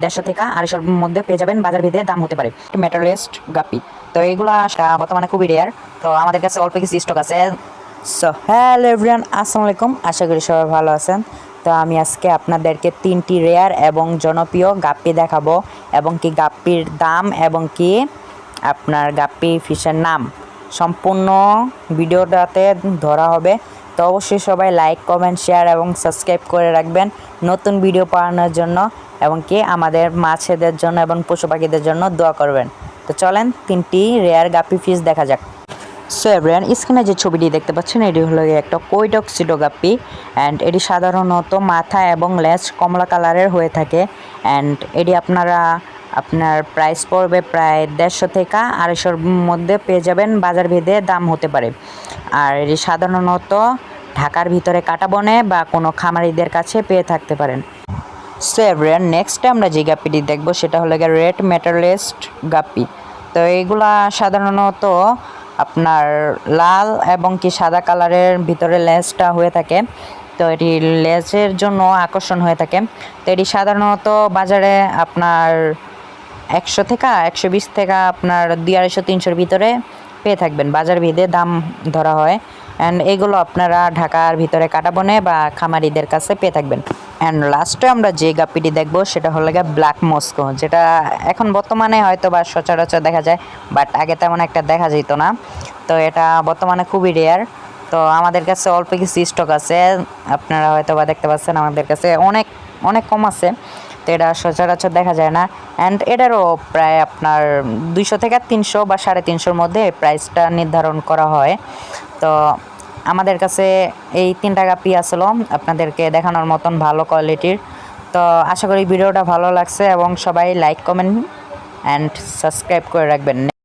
দেড়শো থেকে আড়াইশোর মধ্যে পেয়ে যাবেন। বাজার ভিতরে দাম হতে পারে। মেটালিস্ট গাপি। তো এগুলো বর্তমানে খুবই রেয়ার তো আমাদের কাছে অল্প কিছু স্টক আছে। সো হ্যালো এভরিয়ান আসসালামু আলাইকুম। আশা করি সবাই ভালো আছেন। তো আমি আজকে আপনাদেরকে তিনটি রেয়ার এবং জনপ্রিয় গাপ্পি দেখাবো। এবং কি গাপ্পির দাম এবং কি আপনার গাপ্পি ফিশের নাম। সম্পূর্ণ ভিডিওটাতে ধরা হবে। তো অবশ্যই সবাই লাইক কমেন্ট শেয়ার এবং সাবস্ক্রাইব করে রাখবেন নতুন ভিডিও পাওয়ানোর জন্য এবং কি আমাদের মাছেদের জন্য এবং পশু পাখিদের জন্য দোয়া করবেন। তো চলেন তিনটি রেয়ার গাপি ফিশ দেখা যাক। সো এভরিয়ান স্ক্রিনে যে ছবিটি দেখতে পাচ্ছেন, এটি হলো একটা কৈডক্সিডো গাপ্পি অ্যান্ড এটি সাধারণত মাথা এবং লেজ কমলা কালারের হয়ে থাকে অ্যান্ড এটি আপনারা আপনার প্রাইস পড়বে প্রায় দেড়শো থেকে আড়াইশোর মধ্যে পেয়ে যাবেন। বাজার ভেদে দাম হতে পারে। আর এটি সাধারণত ঢাকার ভিতরে কাটা বনে বা কোনো খামারিদের কাছে পেয়ে থাকতে পারেন। সো এভরিয়ান নেক্সট আমরা যে গাপিটি দেখব সেটা হলো গিয়ে রেড মেটালিস্ট গাপি তো এইগুলা সাধারণত আপনার লাল এবং কি সাদা কালারের ভিতরে লেসটা হয়ে থাকে। তো এটি লেজের জন্য আকর্ষণ হয়ে থাকে। তো এটি সাধারণত বাজারে আপনার একশো থেকে একশো বিশ থেকে আপনার দুই আড়াইশো, তিনশোর ভিতরে পেয়ে থাকবেন। বাজার ভেদে দাম ধরা হয়। অ্যান্ড এগুলো আপনারা ঢাকার ভিতরে কাটাবনে বা খামারিদের কাছে পেয়ে থাকবেন। অ্যান্ড লাস্টে আমরা যে গাপ্পিটি দেখব, সেটা হলো গিয়ে ব্ল্যাক মস্কো যেটা এখন বর্তমানে হয়তো বা সচরাচর দেখা যায় বাট আগে তেমন একটা দেখা যেত না। তো এটা বর্তমানে খুবই রেয়ার তো আমাদের কাছে অল্প কিছু স্টক আছে। আপনারা হয়তো বা দেখতে পাচ্ছেন আমাদের কাছে অনেক অনেক কম আছে। তো এটা সচরাচর দেখা যায় না। অ্যান্ড এটারও প্রায় আপনার দুইশো থেকে তিনশো বা সাড়ে তিনশোর মধ্যে প্রাইসটা নির্ধারণ করা হয়। তো আমাদের কাছে এই তিন টাকা আসলো আপনাদেরকে দেখানোর মতন ভালো কোয়ালিটির তো আশা করি ভিডিওটা ভালো লাগছে এবং সবাই লাইক কমেন্ট অ্যান্ড সাবস্ক্রাইব করে রাখবেন।